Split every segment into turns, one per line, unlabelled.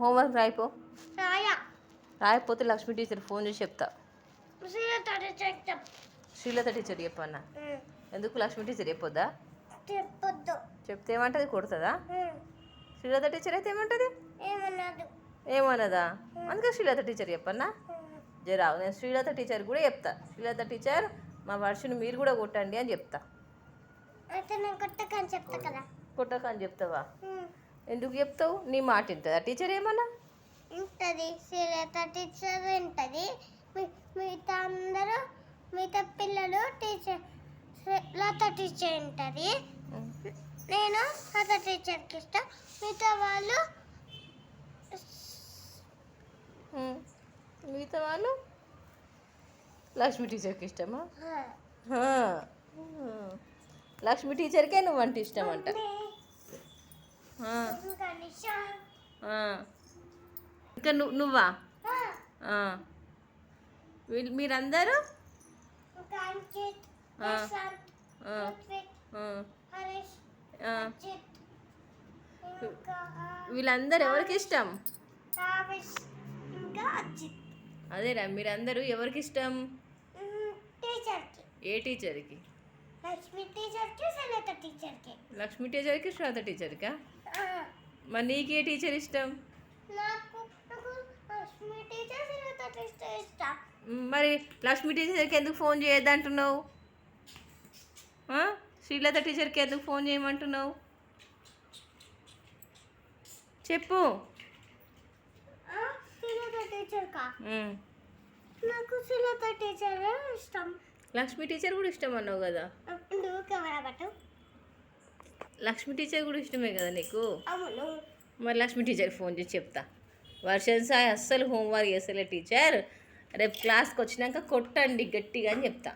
Homework రాయిపో.
రాయా.
రాయకపోతే Lakshmi teacher phone చేసి చెప్తా. Srilatha teacher చెప్పన్నా? ఎందుకు లక్ష్మి టీచర్ చెప్పొద్దా? చెప్తే ఏమంటది? కొడుతుందా? శ్రీలత టీచర్ అయితే ఏమంటది? ఏమన్నదా అందుకే శ్రీలత టీచర్ చెప్పన్నా? జరా నేను శ్రీలత టీచర్ కూడా చెప్తా. శ్రీలత టీచర్ మా వర్షను మీరు కూడా కొట్టండి అని చెప్తా.
కొట్టకని
చెప్తావా? ఎందుకు చెప్తావు? నీ మాట వింటుందా? టీచర్ ఏమన్నా?
ఉంటుంది శ్రీలత టీచర్ ఉంటుంది మిగతా అందరూ మిగతా పిల్లలు టీచర్ లత టీచర్ ఉంటుంది నేను లత టీచర్కి ఇష్టం. మిగతా వాళ్ళు.
మిగతా వాళ్ళు లక్ష్మి టీచర్కి ఇష్టమా. లక్ష్మి టీచర్కే నువ్వంటే ఇష్టం అంట
ఇంకా
నువ్వు? నువ్వా మీరందరూ? వీళ్ళందరూ ఎవరికి ఇష్టం? అదేరా మీరందరూ ఎవరికి ఇష్టం? ఏ టీచర్కి?
లక్ష్మి టీచర్కి శ్రీలత టీచర్కి.
లక్ష్మి టీచర్కి శ్వేత టీచర్కా? మరి నీకు టీచర్ ఇష్టం?
నాకు లక్ష్మి టీచర్ శ్రీలత టీచర్ ఇష్టం.
మరి లక్ష్మి టీచర్కి ఎందుకు ఫోన్ చేయొద్దంటున్నావు? శ్రీలత టీచర్కి ఎందుకు ఫోన్ చేయమంటున్నావు? చెప్పు.
శ్రీలత టీచర్ కా
మ్.
నాకు శ్రీలత టీచర్ ఇష్టం.
లక్ష్మి టీచర్ కూడా ఇష్టం అన్నావు కదా? లక్ష్మి టీచర్ కూడా ఇష్టమే కదా నీకు? మరి లక్ష్మి టీచర్కి ఫోన్ చేసి చెప్తా. వర్షన్ సాయి అస్సలు హోంవర్క్ చేస్తలే టీచర్. రేపు క్లాస్కి వచ్చినాక కొట్టండి గట్టిగా అని చెప్తా.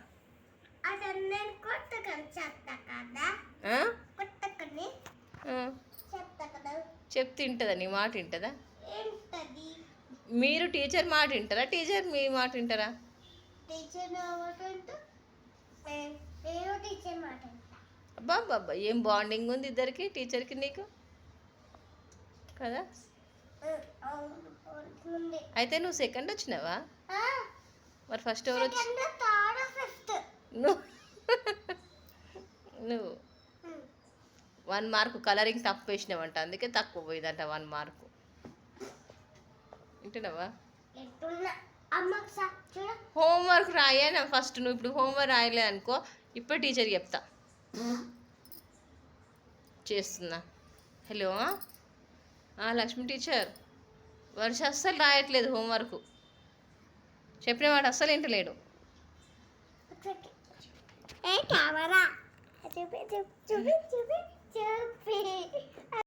చెప్తా
వింటుందా? నీ మాట వింటుందా. మీరు టీచర్ మాట వింటారా? టీచర్ మీ మాట వింటారా?
టీచర్ నేను
అబ్బా ఏం బాండింగ్ ఉంది ఇద్దరికి టీచర్కి నీకు? కదా? అయితే నువ్వు సెకండ్ వచ్చినావా? మరి ఫస్ట్ ఎవరు వచ్చి నువ్వు. నువ్వు. వన్ మార్క్ కలరింగ్ తప్పు వేసినావంట అందుకే తక్కువ పోయిందంట వన్ మార్కు వింటున్నావా? హోంవర్క్ రాయా ఫస్ట్ నువ్వు? ఇప్పుడు హోంవర్క్ రాయలే అనుకో ఇప్పుడు టీచర్ చెప్తా. చేస్తున్నా. హలో? ఆ, లక్ష్మి టీచర్. వర్ష అస్సలు రాయట్లేదు హోంవర్క్. చెప్పిన వాడు అస్సలు వింటలేడు
ఏ కెమెరా? చూపి చూపి చూపి చూపి చూపి.